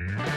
Mm-hmm.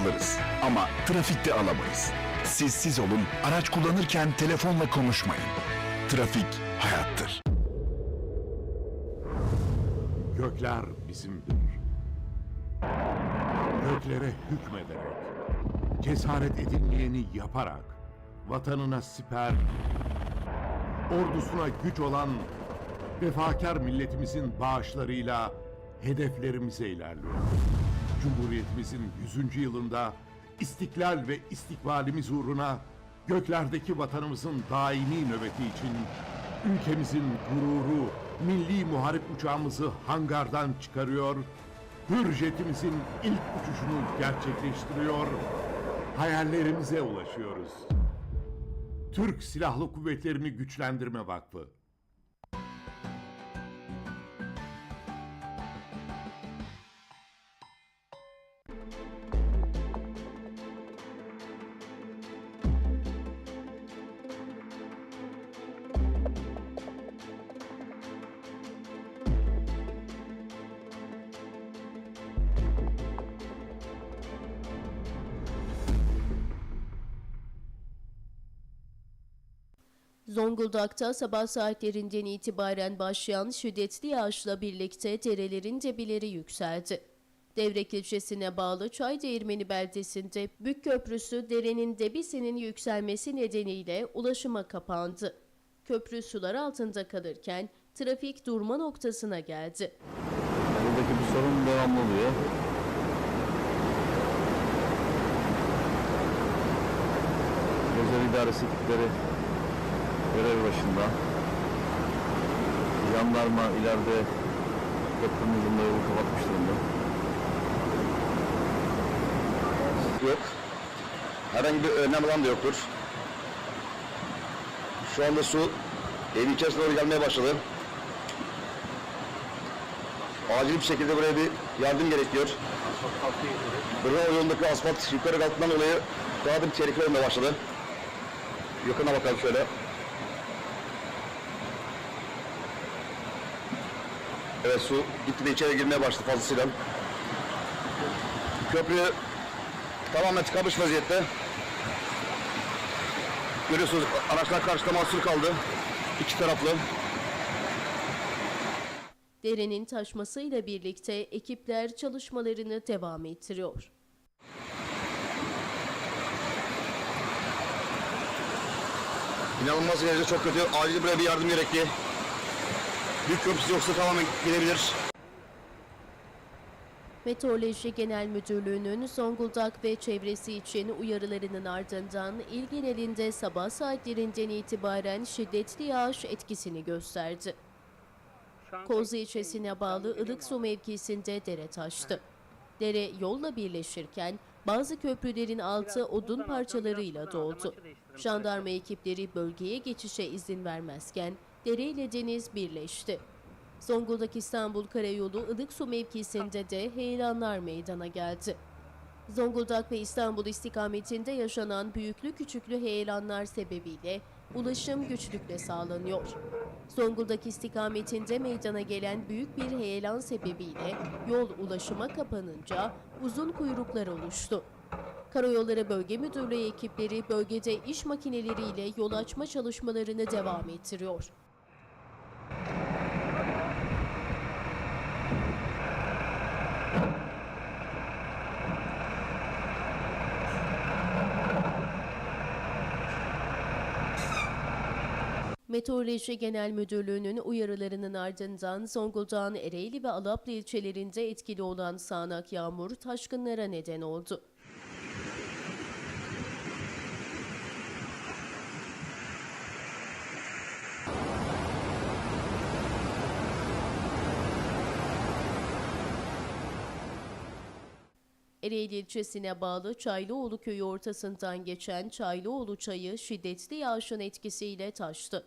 Alırız ama trafikte alamayız. Siz siz olun, araç kullanırken telefonla konuşmayın. Trafik hayattır. Gökler bizimdir. Göklere hükmederek, cesaret edilmeyeni yaparak, vatanına siper, ordusuna güç olan vefakar milletimizin bağışlarıyla hedeflerimize ilerliyor. Cumhuriyetimizin 100. yılında istiklal ve istikbalimiz uğruna göklerdeki vatanımızın daimi nöbeti için ülkemizin gururu, milli muharip uçağımızı hangardan çıkarıyor, hürjetimizin ilk uçuşunu gerçekleştiriyor, hayallerimize ulaşıyoruz. Türk Silahlı Kuvvetlerini Güçlendirme Vakfı Zonguldak'ta sabah saatlerinden itibaren başlayan şiddetli yağışla birlikte derelerin debileri yükseldi. Devrek ilçesine bağlı Çaydeğirmeni beldesinde Bük Köprüsü derenin debisinin yükselmesi nedeniyle ulaşıma kapandı. Köprü sular altında kalırken trafik durma noktasına geldi. Buradaki bir sorun devamlı oluyor. Özel idaresi ekipleri görev başında. Jandarma ileride köprünün ucunda yolu kapatmış durumda. yok. Herhangi bir önlem alan da yoktur. Şu anda su evin içerisine doğru gelmeye başladı. Acil bir şekilde buraya bir yardım gerekiyor. Bravo yolundaki asfalt yukarı kalktığından dolayı daha da bir tehlikeli olmaya başladı. Yakına bakalım şöyle. Evet su gitgide içeri girmeye başladı fazlasıyla. Köprü tamamen tıkamış vaziyette. Görüyorsunuz araçlar karşıda mahsur kaldı. İki taraflı. Derenin taşmasıyla birlikte ekipler çalışmalarını devam ettiriyor. İnanılmaz derecede çok kötü. Acil buraya bir yardım gerekli. Büyük köprüsü yoksa tamamen gidebilir. Meteoroloji Genel Müdürlüğü'nün Zonguldak ve çevresi için uyarılarının ardından il genelinde sabah saatlerinden itibaren şiddetli yağış etkisini gösterdi. Kozlu ilçesine bağlı Ilıksu mevkisinde dere taştı. Dere yolla birleşirken bazı köprülerin altı odun parçalarıyla doldu. Jandarma ekipleri bölgeye geçişe izin vermezken dere ile deniz birleşti. Zonguldak İstanbul Karayolu Ilıksu mevkisinde de heyelanlar meydana geldi. Zonguldak ve İstanbul istikametinde yaşanan büyüklü küçüklü heyelanlar sebebiyle ulaşım güçlükle sağlanıyor. Zonguldak istikametinde meydana gelen büyük bir heyelan sebebiyle yol ulaşıma kapanınca uzun kuyruklar oluştu. Karayolları Bölge Müdürlüğü ekipleri bölgede iş makineleriyle yol açma çalışmalarını devam ettiriyor. Meteoroloji Genel Müdürlüğü'nün uyarılarının ardından Zonguldak'ın Ereğli ve Alaplı ilçelerinde etkili olan sağanak yağmur taşkınlara neden oldu. Ereğli ilçesine bağlı Çaylıoğlu köyü ortasından geçen Çaylıoğlu çayı şiddetli yağışın etkisiyle taştı.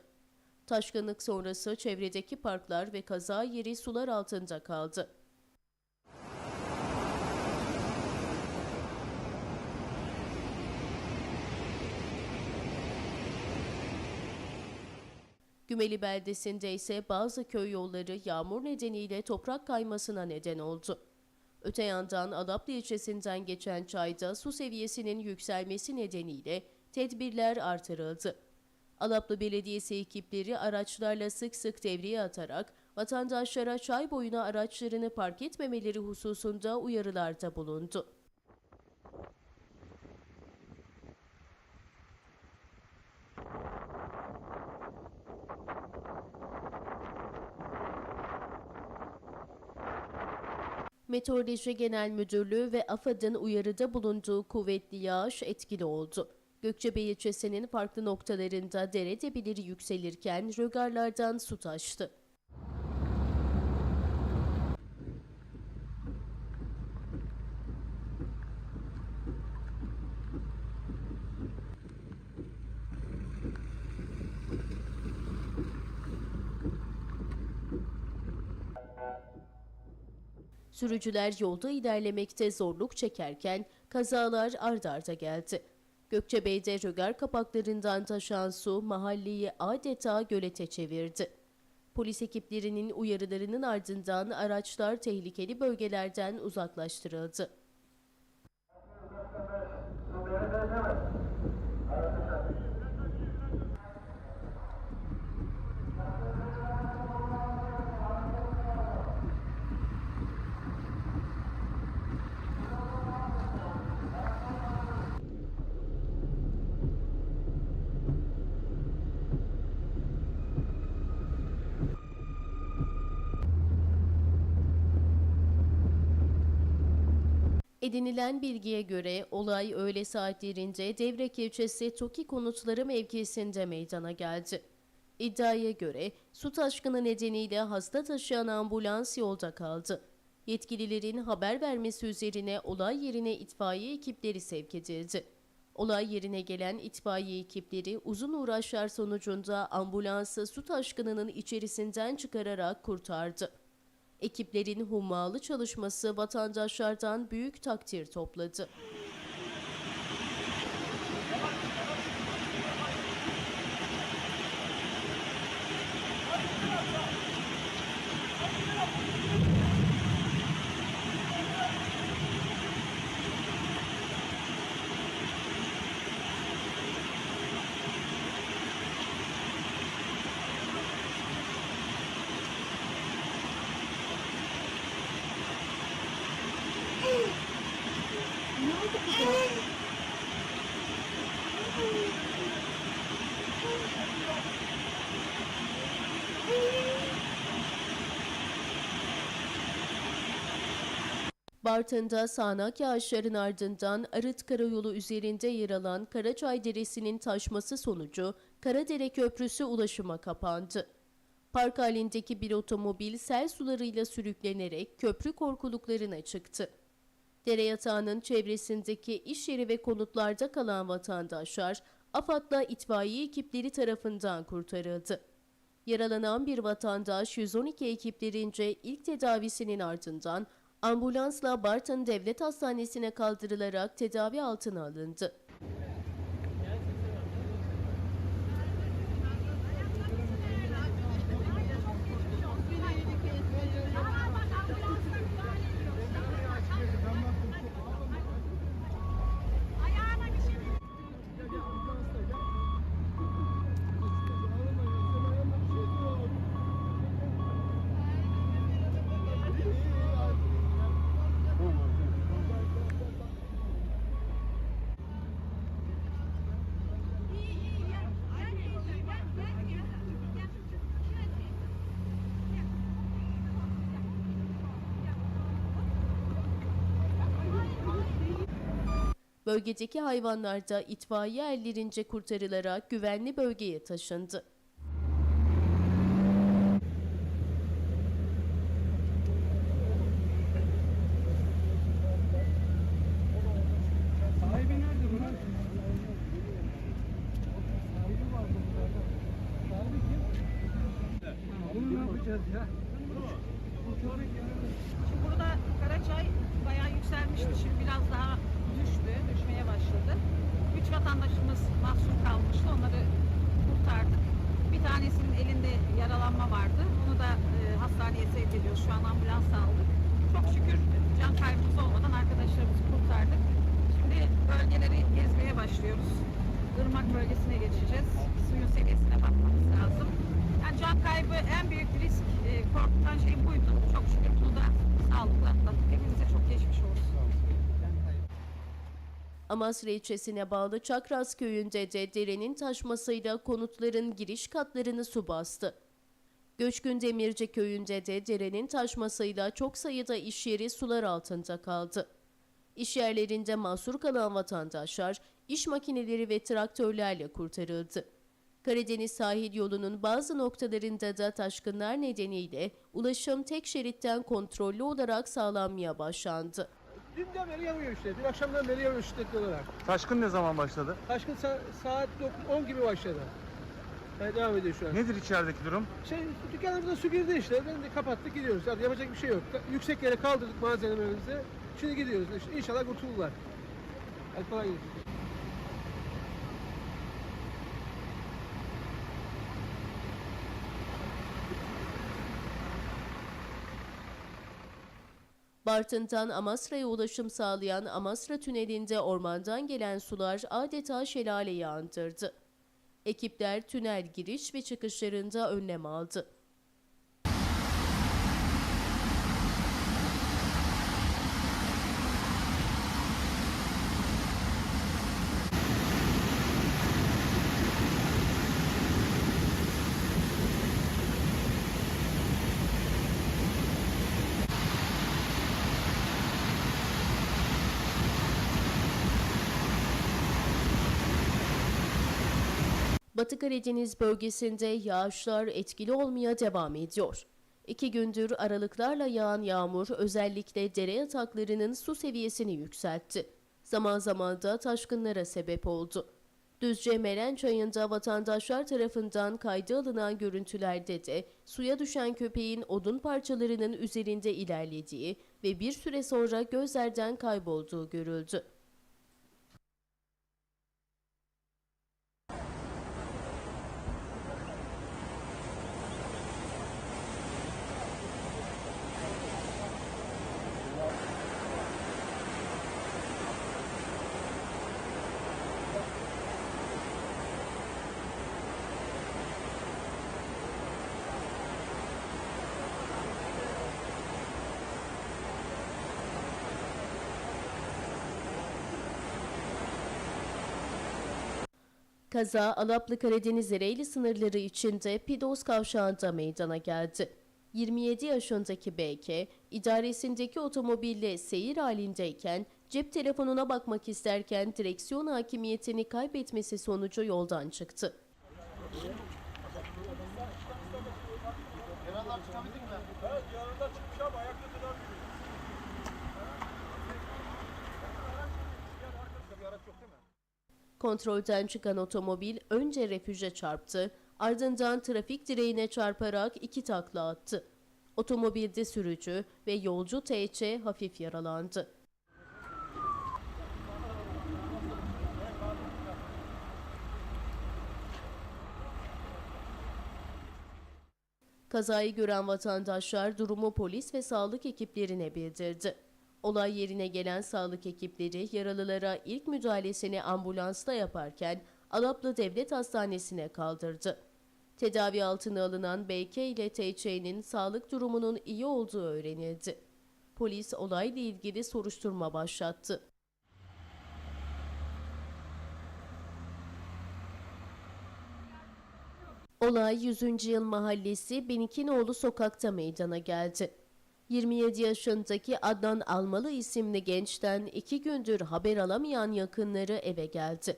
Taşkınlık sonrası çevredeki parklar ve kaza yeri sular altında kaldı. Gümeli beldesinde ise bazı köy yolları yağmur nedeniyle toprak kaymasına neden oldu. Öte yandan Alaplı ilçesinden geçen çayda su seviyesinin yükselmesi nedeniyle tedbirler artırıldı. Alaplı Belediyesi ekipleri araçlarla sık sık devreye atarak vatandaşlara çay boyuna araçlarını park etmemeleri hususunda uyarılarda bulundu. Meteoroloji Genel Müdürlüğü ve AFAD'ın uyarıda bulunduğu kuvvetli yağış etkili oldu. Gökçebey ilçesinin farklı noktalarında dere debileri yükselirken rögarlardan su taştı. Sürücüler yolda ilerlemekte zorluk çekerken kazalar ard arda geldi. Gökçebey'de rögar kapaklarından taşan su mahalleyi adeta gölete çevirdi. Polis ekiplerinin uyarılarının ardından araçlar tehlikeli bölgelerden uzaklaştırıldı. Edinilen bilgiye göre olay öğle saatlerinde Devrek ilçesi Toki konutları mevkisinde meydana geldi. İddiaya göre su taşkını nedeniyle hasta taşıyan ambulans yolda kaldı. Yetkililerin haber vermesi üzerine olay yerine itfaiye ekipleri sevk edildi. Olay yerine gelen itfaiye ekipleri uzun uğraşlar sonucunda ambulansı su taşkınının içerisinden çıkararak kurtardı. Ekiplerin hummalı çalışması vatandaşlardan büyük takdir topladı. Bartın'da sağanak yağışların ardından Arıt Karayolu üzerinde yer alan Karaçay Deresi'nin taşması sonucu Karadere Köprüsü ulaşıma kapandı. Park halindeki bir otomobil sel sularıyla sürüklenerek köprü korkuluklarına çıktı. Dere yatağının çevresindeki iş yeri ve konutlarda kalan vatandaşlar AFAD'la itfaiye ekipleri tarafından kurtarıldı. Yaralanan bir vatandaş 112 ekiplerince ilk tedavisinin ardından ambulansla Bartın Devlet Hastanesi'ne kaldırılarak tedavi altına alındı. Bölgedeki hayvanlar da itfaiye ellerince kurtarılarak güvenli bölgeye taşındı. Şimdi burada Karaçay bayağı yükselmişti. Şimdi biraz daha düştü, düşmeye başladı. Üç vatandaşımız mahsur kalmıştı. Onları kurtardık. Bir tanesinin elinde yaralanma vardı. Onu da e, hastaneye sevk ediyoruz. Şu an ambulans aldık. Çok şükür can kaybımız olmadan arkadaşlarımızı kurtardık. Şimdi bölgeleri gezmeye başlıyoruz. Irmak bölgesine geçeceğiz. Suyun seviyesine bakmamız lazım. Yani can kaybı en büyük risk, e, korkutan şey buydu. Çok şükür bunu da sağlıkla atlattık. Hepinize çok geçmiş olsun. Amasra ilçesine bağlı Çakras köyünde de derenin taşmasıyla konutların giriş katlarını su bastı. Göçkün Demirci köyünde de derenin taşmasıyla çok sayıda iş yeri sular altında kaldı. İş yerlerinde mahsur kalan vatandaşlar iş makineleri ve traktörlerle kurtarıldı. Karadeniz sahil yolunun bazı noktalarında da taşkınlar nedeniyle ulaşım tek şeritten kontrollü olarak sağlanmaya başlandı. Dünden beri yağıyor işte. Dün akşamdan beri yağıyor şiddetli olarak. Taşkın ne zaman başladı? Taşkın sa- saat 9 10 gibi başladı. Yani devam ediyor şu an. Nedir içerideki durum? Şey, dükkanımıza su girdi işte. Ben de kapattık gidiyoruz. Artık yapacak bir şey yok. Yüksek yere kaldırdık malzemelerimizi. Şimdi gidiyoruz. İşte İnşallah kurtulurlar. Hadi kolay gelsin. Bartın'dan Amasra'ya ulaşım sağlayan Amasra Tüneli'nde ormandan gelen sular adeta şelaleyi andırdı. Ekipler tünel giriş ve çıkışlarında önlem aldı. Karadeniz bölgesinde yağışlar etkili olmaya devam ediyor. İki gündür aralıklarla yağan yağmur özellikle dere yataklarının su seviyesini yükseltti. Zaman zaman da taşkınlara sebep oldu. Düzce Meren Çayı'nda vatandaşlar tarafından kayda alınan görüntülerde de suya düşen köpeğin odun parçalarının üzerinde ilerlediği ve bir süre sonra gözlerden kaybolduğu görüldü. Kaza Alaplı Karadeniz Ereğli sınırları içinde Pidos kavşağında meydana geldi. 27 yaşındaki BK, idaresindeki otomobille seyir halindeyken cep telefonuna bakmak isterken direksiyon hakimiyetini kaybetmesi sonucu yoldan çıktı. Kontrolden çıkan otomobil önce refüje çarptı, ardından trafik direğine çarparak iki takla attı. Otomobilde sürücü ve yolcu TC hafif yaralandı. Kazayı gören vatandaşlar durumu polis ve sağlık ekiplerine bildirdi. Olay yerine gelen sağlık ekipleri yaralılara ilk müdahalesini ambulansla yaparken Alaplı Devlet Hastanesi'ne kaldırdı. Tedavi altına alınan BK ile TÇ'nin sağlık durumunun iyi olduğu öğrenildi. Polis olayla ilgili soruşturma başlattı. Olay 100. Yıl Mahallesi Benikinoğlu sokakta meydana geldi. 27 yaşındaki Adnan Almalı isimli gençten iki gündür haber alamayan yakınları eve geldi.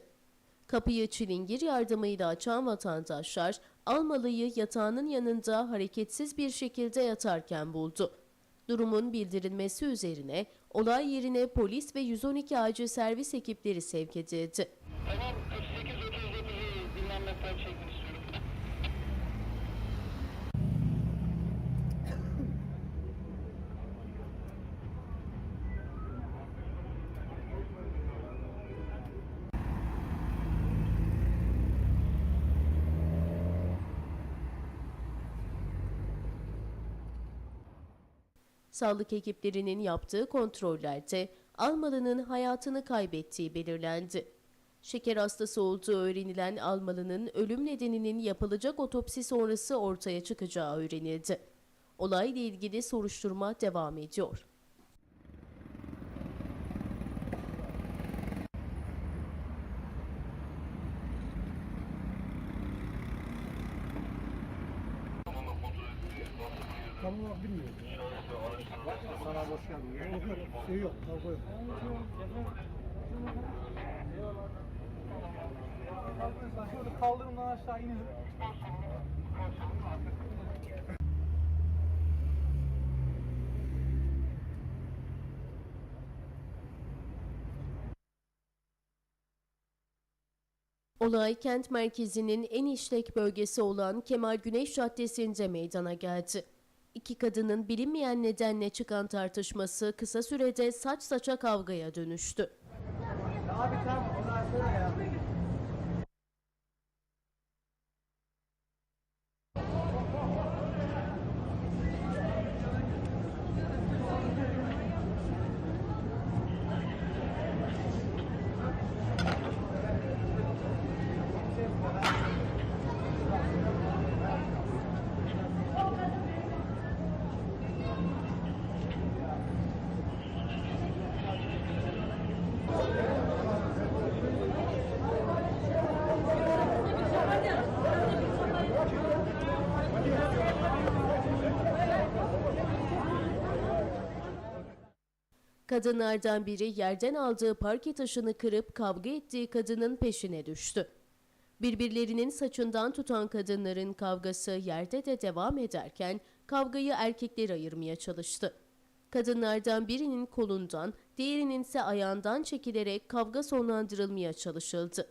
Kapıyı çilingir yardımıyla açan vatandaşlar Almalı'yı yatağının yanında hareketsiz bir şekilde yatarken buldu. Durumun bildirilmesi üzerine olay yerine polis ve 112 acil servis ekipleri sevk edildi. Tamam Sağlık ekiplerinin yaptığı kontrollerde Almalı'nın hayatını kaybettiği belirlendi. Şeker hastası olduğu öğrenilen Almalı'nın ölüm nedeninin yapılacak otopsi sonrası ortaya çıkacağı öğrenildi. Olayla ilgili soruşturma devam ediyor. Tam olarak bilmiyorum. Sana hoş geldin. Yok yok. Şey yok. Kavga yok. Şurada kaldırımdan aşağı inelim. Olay kent merkezinin en işlek bölgesi olan Kemal Güneş Caddesi'nde meydana geldi. İki kadının bilinmeyen nedenle çıkan tartışması kısa sürede saç saça kavgaya dönüştü. Abi tamam. Ondan ya. Kadınlardan biri yerden aldığı parke taşını kırıp kavga ettiği kadının peşine düştü. Birbirlerinin saçından tutan kadınların kavgası yerde de devam ederken kavgayı erkekler ayırmaya çalıştı. Kadınlardan birinin kolundan, diğerinin ise ayağından çekilerek kavga sonlandırılmaya çalışıldı.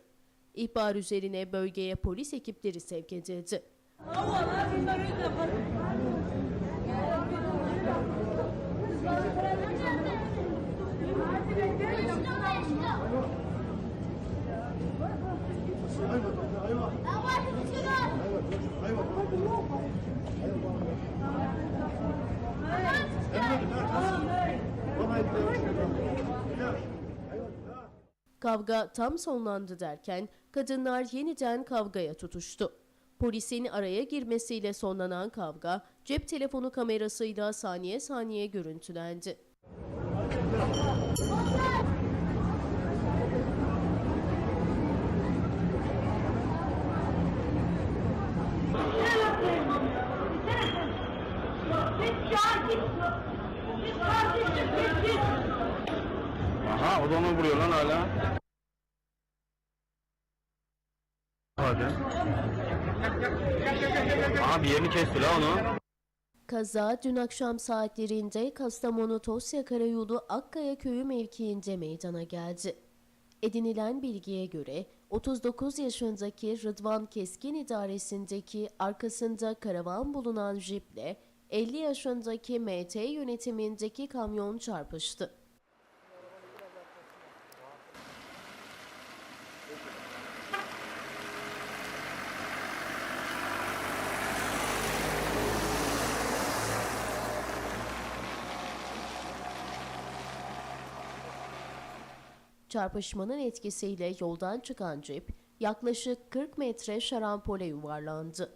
İhbar üzerine bölgeye polis ekipleri sevk edildi. Kavga tam sonlandı derken kadınlar yeniden kavgaya tutuştu. Polisin araya girmesiyle sonlanan kavga cep telefonu kamerasıyla saniye saniye görüntülendi. Aha o da onu vuruyor lan hala. Hadi. Aha yerini kesti la onu. Kaza dün akşam saatlerinde Kastamonu Tosya Karayolu Akkaya Köyü mevkiinde meydana geldi. Edinilen bilgiye göre 39 yaşındaki Rıdvan Keskin idaresindeki arkasında karavan bulunan jiple 50 yaşındaki MT yönetimindeki kamyon çarpıştı. Çarpışmanın etkisiyle yoldan çıkan cip yaklaşık 40 metre şarampole yuvarlandı.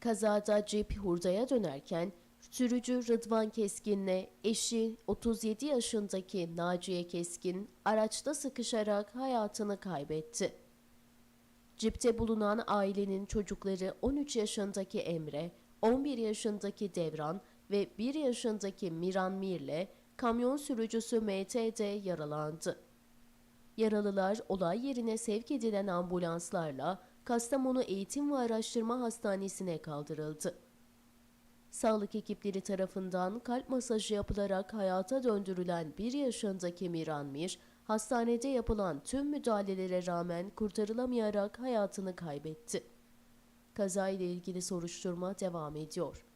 Kazada cip hurdaya dönerken sürücü Rıdvan Keskin'le eşi 37 yaşındaki Naciye Keskin araçta sıkışarak hayatını kaybetti. Cipte bulunan ailenin çocukları 13 yaşındaki Emre, 11 yaşındaki Devran ve 1 yaşındaki Miran Mir'le kamyon sürücüsü MT'de yaralandı. Yaralılar olay yerine sevk edilen ambulanslarla Kastamonu Eğitim ve Araştırma Hastanesi'ne kaldırıldı. Sağlık ekipleri tarafından kalp masajı yapılarak hayata döndürülen 1 yaşındaki Miran Mir, hastanede yapılan tüm müdahalelere rağmen kurtarılamayarak hayatını kaybetti. Kazayla ilgili soruşturma devam ediyor.